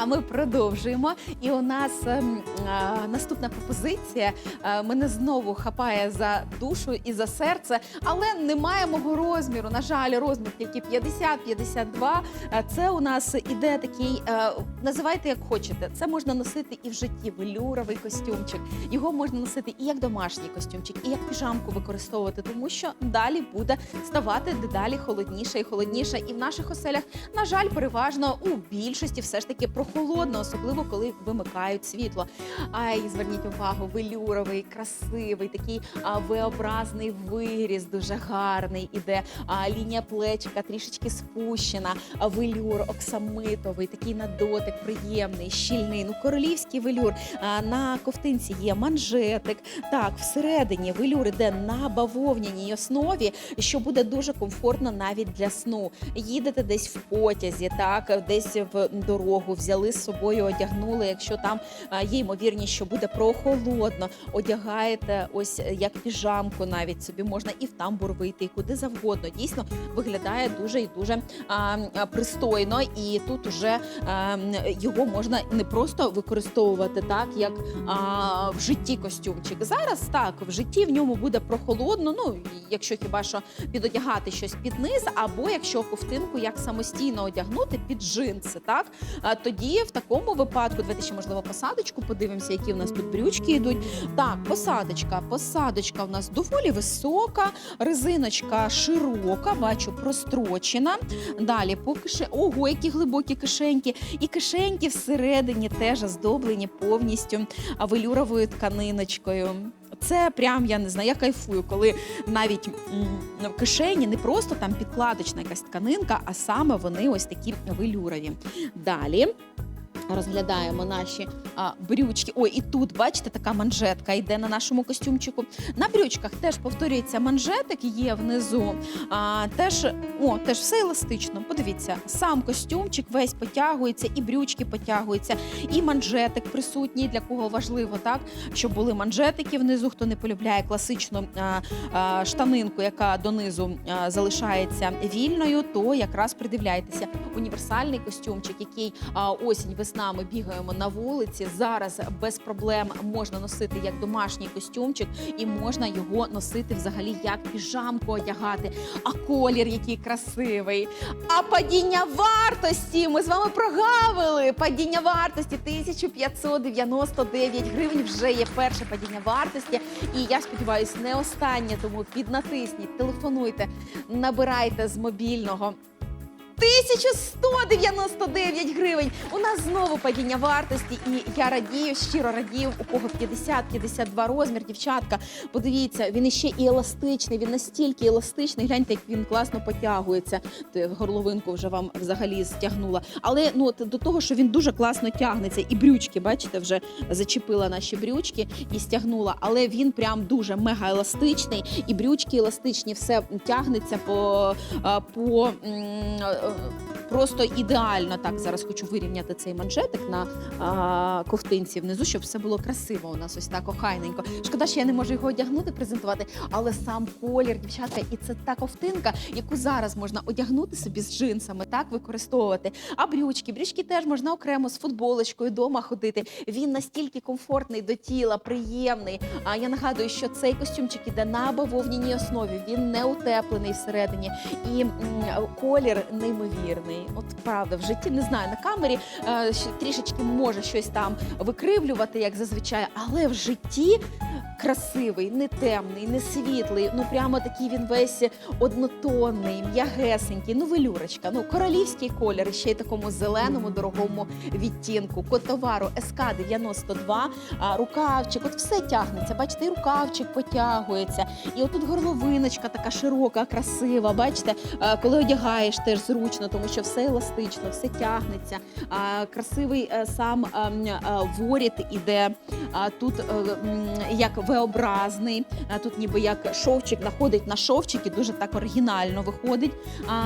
А ми продовжуємо. І у нас ем, а, наступна пропозиція е, мене знову хапає за душу і за серце, але немає мого розміру. На жаль, розмір тільки 50-52. Е, Це у нас іде такий, е, називайте як хочете. Це можна носити і в житті велюровий костюмчик. Його можна носити і як домашній костюмчик, і як піжамку використовувати, тому що далі буде ставати дедалі холодніше і холодніше. І в наших оселях, на жаль, переважно у більшості все ж таки прохолодно, особливо коли вимикають світло. Ай, зверніть увагу, велюровий, красивий, такий а, V-образний виріз, дуже гарний іде. А, лінія плечика трішечки спущена, а, велюр оксамитовий, такий на дотик приємний, щільний. Ну, королівський велюр. А, на ковтинці є манжетик. Так, всередині велюр іде на бавовняній основі, що буде дуже комфортно навіть для сну. Їдете десь в потязі, так, десь в дорогу, взяли з собою, одягнули. Якщо там є ймовірність, що буде прохолодно, одягаєте ось е, як піжамку, навіть собі можна і в тамбур вийти, і куди завгодно. Дійсно виглядає дуже і дуже а, пристойно, і тут уже а, його можна не просто використовувати так, як а, в житті костюмчик. Зараз так в житті в ньому буде прохолодно. Ну якщо хіба що підодягати щось під низ, або якщо ковтинку як самостійно одягнути під джинси, так а, тоді в такому випадку давайте ще можливо посадочку подивимося, які в нас тут брючки йдуть. Так, посадочка, посадочка у нас доволі висока, резиночка широка, бачу, прострочена. Далі по кише... Ого, які глибокі кишеньки. І кишеньки всередині теж оздоблені повністю велюровою тканиночкою. Це прям я не знаю, я кайфую, коли навіть в кишені не просто там підкладочна якась тканинка, а саме вони ось такі велюрові. Далі. Розглядаємо наші а, брючки. Ой, і тут, бачите, така манжетка йде на нашому костюмчику. На брючках теж повторюється манжетик, є внизу. А, теж, о, теж все еластично. Подивіться, сам костюмчик весь потягується, і брючки потягуються, і манжетик присутній, для кого важливо, так, щоб були манжетики внизу, хто не полюбляє класичну а, а, штанинку, яка донизу а, залишається вільною, то якраз придивляйтеся. Універсальний костюмчик, який а, осінь, весна ми бігаємо на вулиці. Зараз без проблем можна носити як домашній костюмчик, і можна його носити взагалі як піжамку одягати. А колір який красивий. А падіння вартості ми з вами прогавили. Падіння вартості 1599 гривень. Вже є перше падіння вартості. І я сподіваюся, не останнє. Тому піднатисніть, телефонуйте, набирайте з мобільного. 1199 гривень. У нас знову падіння вартості, і я радію, щиро радію, у кого 50-52 розмір, дівчатка. Подивіться, він іще і еластичний, він настільки еластичний. Гляньте, як він класно потягується. Горловинку вже вам взагалі стягнула. Але ну от до того, що він дуже класно тягнеться, і брючки, бачите, вже зачепила наші брючки і стягнула. Але він прям дуже мега еластичний, і брючки еластичні, все тягнеться по, по е, просто ідеально. Так, зараз хочу вирівняти цей манжетик на а, ковтинці внизу, щоб все було красиво. У нас ось так охайненько. Шкода, що я не можу його одягнути, презентувати, але сам колір, дівчатка, і це та ковтинка, яку зараз можна одягнути собі з джинсами, так використовувати. А брючки, брючки теж можна окремо з футболочкою вдома ходити. Він настільки комфортний до тіла, приємний. А я нагадую, що цей костюмчик іде на бавовняній основі. Він не утеплений всередині, і м, колір неймовірний. От правда, в житті не знаю на камері е, трішечки може щось там викривлювати, як зазвичай, але в житті. Красивий, не темний, не світлий. Ну прямо такий він весь однотонний, м'ягесенький. Ну, велюрочка. Ну, королівський колір, ще й такому зеленому дорогому відтінку. Код товару СК 92 а, рукавчик. От все тягнеться. Бачите, і рукавчик потягується. І отут горловиночка така широка, красива. Бачите, е, коли одягаєш, теж зручно, тому що все еластично, все тягнеться. Красивий е, сам е, м, е, воріт іде. Тут е, як V-образний, тут ніби як шовчик находить на шовчик і дуже так оригінально виходить.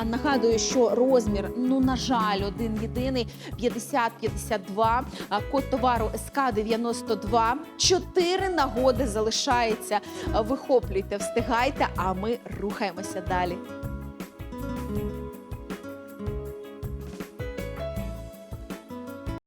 Нагадую, що розмір, ну на жаль, один єдиний 50-52, а, код товару СК 92. Чотири нагоди залишається. Вихоплюйте, встигайте, а ми рухаємося далі.